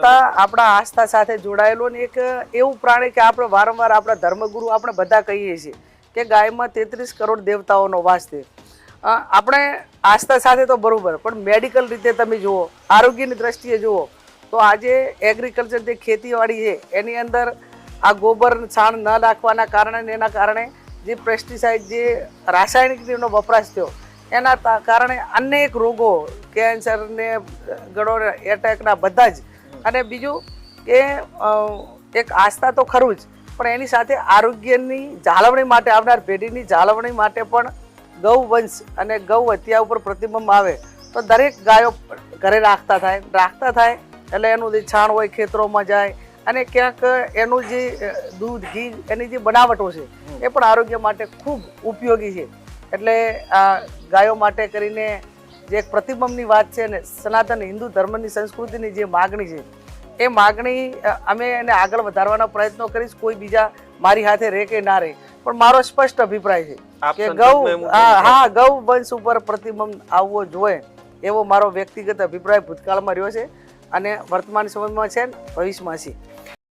આપણા આસ્થા સાથે જોડાયેલો ને એક એવું પ્રાણી કે આપણે વારંવાર આપણા ધર્મગુરુ આપણે બધા કહીએ છીએ કે ગાયમાં તેત્રીસ કરોડ દેવતાઓનો વાસ છે. આપણે આસ્થા સાથે તો બરાબર, પણ મેડિકલ રીતે તમે જુઓ, આરોગ્યની દ્રષ્ટિએ જુઓ, તો આજે એગ્રીકલ્ચર જે ખેતીવાડી છે, એની અંદર આ ગોબર છાણ ન નાખવાના કારણે એના કારણે જે પેસ્ટિસાઇડ જે રાસાયણિકનો વપરાશ થયો, એના કારણે અનેક રોગો કેન્સરને ગળો એટેકના બધા જ અને બીજું કે એક આસ્થા તો ખરું જ, પણ એની સાથે આરોગ્યની જાળવણી માટે આવનાર પેઢીની જાળવણી માટે પણ ગૌ વંશ અને ગૌ હત્યા ઉપર પ્રતિબંધ આવે તો દરેક ગાયો ઘરે રાખતા થાય રાખતા થાય એટલે એનું જે છાણ હોય ખેતરોમાં જાય અને ક્યાંક એનું જે દૂધ, ઘી એની જે બનાવટો છે, એ પણ આરોગ્ય માટે ખૂબ ઉપયોગી છે. એટલે ગાયો માટે કરીને જે એક પ્રતિબંધની વાત છે અને સનાતન હિન્દુ ધર્મની સંસ્કૃતિની જે માગણી છે એ માગણી અમે એને આગળ વધારવાના પ્રયત્નો કરીશ કોઈ બીજા મારી હાથે રહે કે ના રહે. પણ મારો સ્પષ્ટ અભિપ્રાય છે કે ગૌ હા ગૌ વંશ ઉપર પ્રતિબંધ આવવો જોઈએ એવો મારો વ્યક્તિગત અભિપ્રાય ભૂતકાળમાં રહ્યો છે અને વર્તમાન સમયમાં છે ભવિષ્યમાં છે.